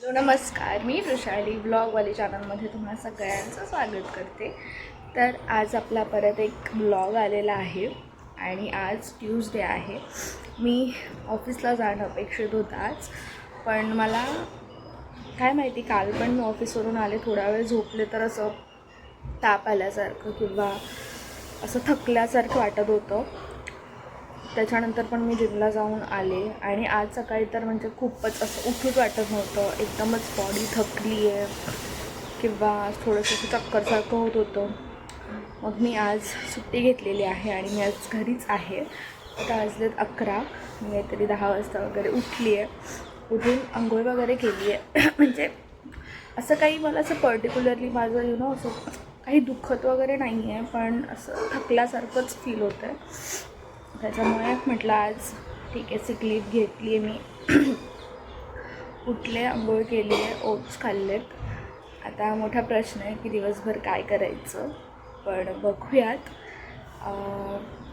Hello नमस्कार. मी वृषाली ब्लॉगवाली चॅनलमध्ये तुम्हा सगळ्यांचं स्वागत करते. तर आज आपला परत एक ब्लॉग आलेला आहे आणि आज ट्यूजडे आहे. मी ऑफिसला जाणं अपेक्षित होतं आज पण मला काय माहिती काल पण मी ऑफिसवरून आले थोडा वेळ झोपले तर असं ताप आल्यासारखं किंवा असं थकल्यासारखं वाटत होतं. त्याच्यानंतर पण मी जिमला जाऊन आले आणि आज सकाळी तर म्हणजे खूपच असं उठूच वाटत नव्हतं. एकदमच बॉडी थकली आहे. किंवा थोडंसं असं चक्करसारखं होत होतं. मग मी आज सुट्टी घेतलेली आहे आणि मी आज घरीच आहे. आता वाजलेत अकरा. मी काहीतरी दहा वाजता वगैरे उठली आहे. उठून आंघोळ वगैरे केली आहे. म्हणजे असं काही मला असं पर्टिक्युलरली माझं यु नो असं काही दुखत वगैरे नाही आहे पण असं थकल्यासारखंच फील होतं आहे त्याच्यामुळे म्हटलं आज ठीक आहे सिकलीप घेतली आहे मी. उठले आंघोळ केली आहे ओट्स खाल्लेत. आता मोठा प्रश्न आहे की दिवसभर काय करायचं? पण बघूयात.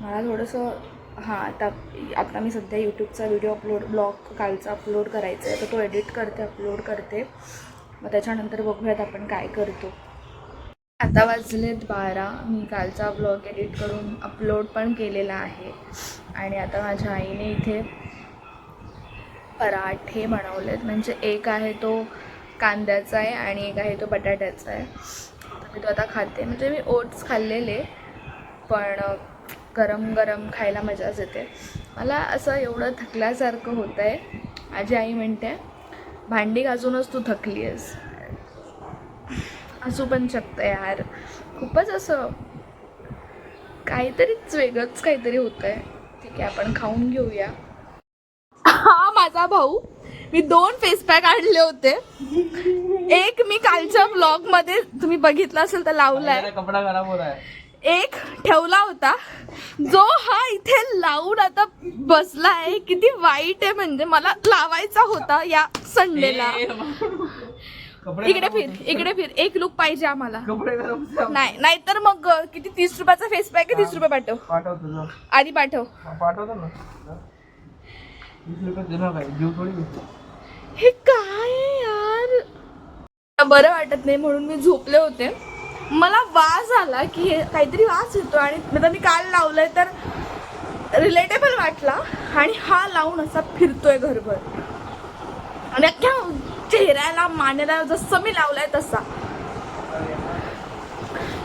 मला थोडंसं हां आता आता मी सध्या यूट्यूबचा व्हिडिओ अपलोड ब्लॉग कालचा अपलोड करायचा आहे. तर तो एडिट करते अपलोड करते. मग त्याच्यानंतर बघूयात आपण काय करतो. आता वाजलेत बारा. मी कालचा ब्लॉग एडिट करून अपलोड पण केलेला आहे. आणि आता माझ्या आईने इथे पराठे बनवलेत. म्हणजे एक आहे तो कांद्याचा आहे आणि एक आहे तो बटाट्याचा आहे. तर मी तो आता खाते. म्हणजे मी ओट्स खाल्लेले पण गरम गरम खायला मजाच येते. मला असं एवढं थकल्यासारखं होतं आहे माझी आई म्हणते भांडी घासूनच तू थकली आहेस असू पण शकतं यार. खूपच असं काहीतरीच वेगळंच काहीतरी होतं आहे ठीक आहे आपण खाऊन घेऊया. हा माझा भाऊ. मी दोन फेस पॅक आणले होते. एक मी कालच्या ब्लॉगमध्ये तुम्ही बघितलं असेल तर लावलाय. कपड़ा खराब हो रहा है एक ठेवला होता. जो हा इथे लावून आता बसलाय. किती वाईट आहे म्हणजे मला लावायचा होता या संडेला इकडे फिर. इकडे फिर. एक लुक पाहिजे आम्हाला. कपडे. नाही नाहीतर मग अ, किती तीस रुपयाचा फेस पॅक तीस रुपये पाठव. पाठव तुझं आधी पाठव. पाठवतो ना. वीस रुपये देणार काय जीव थोडी घेतो. हे काय यार? बरं वाटत नाही म्हणून मी झोपले होते. मला वास आला की हे काहीतरी वास येतो आणि आता मी काल लावलंय तर रिलेटेबल वाटला. आणि हा लावून असा फिरतोय घरभर. आणि अख्ख्या चेहऱ्याला मानेला जसं मी लावलाय तसा.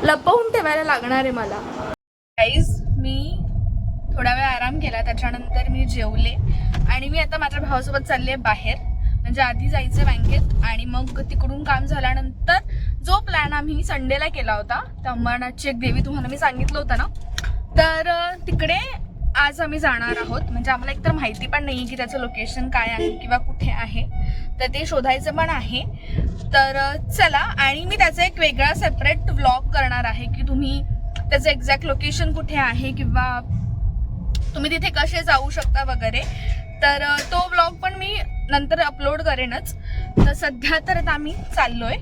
लपवून ठेवायला लागणार आहे मला. गाईज मी थोडा वेळ आराम केला त्याच्यानंतर मी जेवले. आणि मी आता माझ्या भावासोबत चालले बाहेर. म्हणजे आधी जायचं बँकेत आणि मग तिकडून काम झाल्यानंतर जो प्लॅन आम्ही संडेला केला होता त्या अंबरनाथची एक देवी तुम्हाला मी सांगितलं होतं ना तर तिकडे आज आम्ही जाणार आहोत. म्हणजे आम्हाला एकतर माहिती पण नाही की त्याचं लोकेशन काय आहे किंवा कुठे आहे. तर ते शोधायचं पण आहे. तर चला. आणि मी त्याचा एक वेगळा सेपरेट व्लॉग करणार आहे की तुम्ही त्याचं एक्झॅक्ट लोकेशन कुठे आहे किंवा तुम्ही तिथे कसे जाऊ शकता वगैरे. तर तो ब्लॉग पण मी नंतर अपलोड करेनच. तर सध्या तर आता आम्ही चाललोय.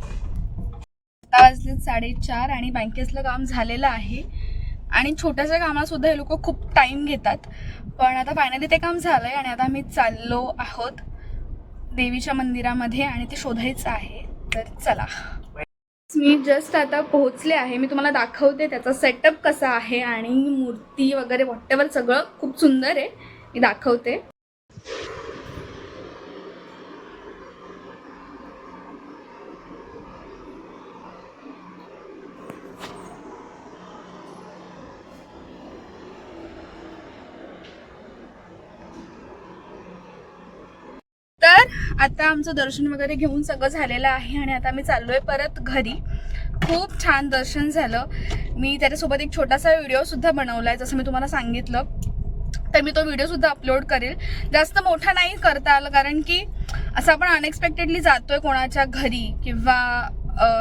आता वाजले साडेचार आणि बँकेतलं काम झालेलं आहे. आणि छोट्याशा कामात सुद्धा हे लोक खूप टाइम घेतात. पण आता फायनली ते काम झालंय आणि आता आम्ही चाललो आहोत देवीच्या मंदिरामध्ये आणि ते शोधायचं आहे. तर चला. मी जस्ट आता पोहोचले आहे. मी तुम्हाला दाखवते त्याचा सेटअप कसा आहे आणि मूर्ती वगैरे वॉटेवर सगळं खूप सुंदर आहे. मी दाखवते तर आता आमचं दर्शन वगैरे घेऊन सगळं झालेलं आहे आणि आता मी चाललोय परत घरी. खूप छान दर्शन झालं. मी त्याच्यासोबत एक छोटासा व्हिडिओ सुद्धा बनवलाय जसं मी तुम्हाला सांगितलं. तर मी तो व्हिडिओ सुद्धा अपलोड करेल. जास्त मोठा नाही करता आलं कारण की असं आपण अनएक्सपेक्टेडली जातोय कोणाच्या घरी किंवा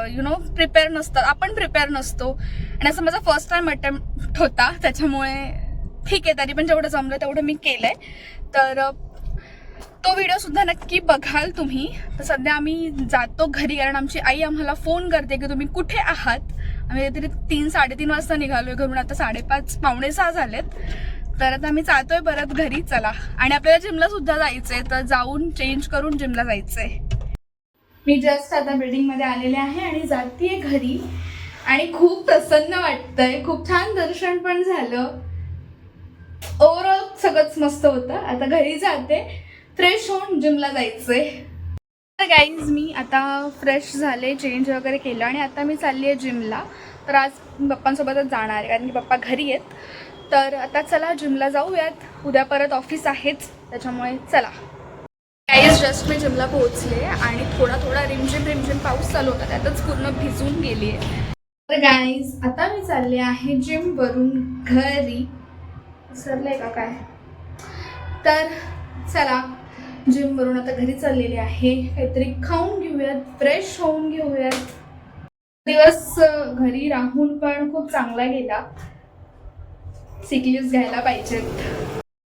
यु नो प्रिपेअर नसतं. आपण प्रिपेअर नसतो. आणि असं माझा फर्स्ट टाईम अटेम्प्ट होता. त्याच्यामुळे ठीक आहे तरी पण जेवढं जमलं तेवढं मी केलं आहे तर तो व्हिडिओ सुद्धा नक्की बघाल तुम्ही. तर सध्या आम्ही जातो घरी कारण आमची आई आम्हाला फोन करते की तुम्ही कुठे आहात? आम्ही तरी तीन साडेतीन वाजता निघालोय घरून. आता साडेपाच पावणे सहा झालेत. तर आता आम्ही जातोय परत घरी. चला. आणि आपल्याला जिमला सुद्धा जायचंय. तर जाऊन चेंज करून जिमला जायचंय. मी जस्ट आता बिल्डिंगमध्ये आलेले आहे आणि जाते घरी. आणि खूप प्रसन्न वाटतंय. खूप छान दर्शन पण झालं. ओव्हरऑल सगळंच मस्त होतं. आता घरी जाते. फ्रेश होऊन जिमला जायचंय. तर गाईज मी आता फ्रेश झाले चेंज वगैरे केलं आणि आता मी चालली आहे जिमला. तर आज पप्पांसोबतच जाणार आहे कारण की पप्पा घरी आहेत. तर आता चला जिमला जाऊयात. उद्या परत ऑफिस आहेच त्याच्यामुळे चला. गाईज जस्ट मी जिमला पोहोचले आणि थोडा थोडा रिमझिम रिमझिम पाऊस चालू होता त्यातच पूर्ण भिजून गेली आहे तर गाईज आता मी चालले आहे जिमवरून घरी. सरलंय का काय? तर चला जिमवरून आता घरी चाललेली आहे. काहीतरी खाऊन घेऊयात फ्रेश होऊन घेऊयात. दिवस घरी राहून पण खूप चांगला गेला. सिकलीज घ्यायला पाहिजेत.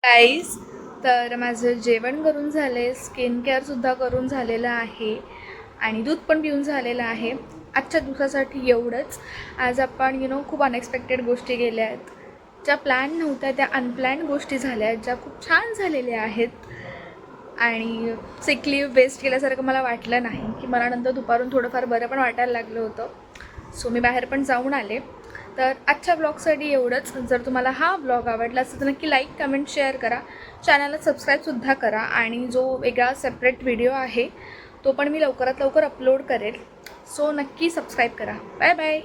गाईज तर माझं जेवण करून झाले स्किन केअरसुद्धा करून झालेलं आहे. आणि दूध पण पिऊन झालेलं आहे. आजच्या दिवसासाठी एवढंच. आज आपण यु नो खूप अनएक्सपेक्टेड गोष्टी गेल्या आहेत. ज्या प्लॅन नव्हत्या त्या अनप्लॅन गोष्टी झाल्या आहेत ज्या खूप छान झालेल्या आहेत. आणि सिक लीव वेस्ट केल्यासारखं मला वाटलं नाही. की मला नंतर दुपारून थोडंफार बरं पण वाटायला लागलं होतं. सो मी बाहेर पण जाऊन आले. तर आजच्या ब्लॉगसाठी एवढंच. जर तुम्हाला हा ब्लॉग आवडला असेल तर नक्की लाईक कमेंट शेअर करा. चॅनलला सबस्क्राईबसुद्धा करा. आणि जो वेगळा सेपरेट व्हिडिओ आहे तो पण मी लवकरात लवकर अपलोड करेल. सो नक्की सबस्क्राईब करा. Bye bye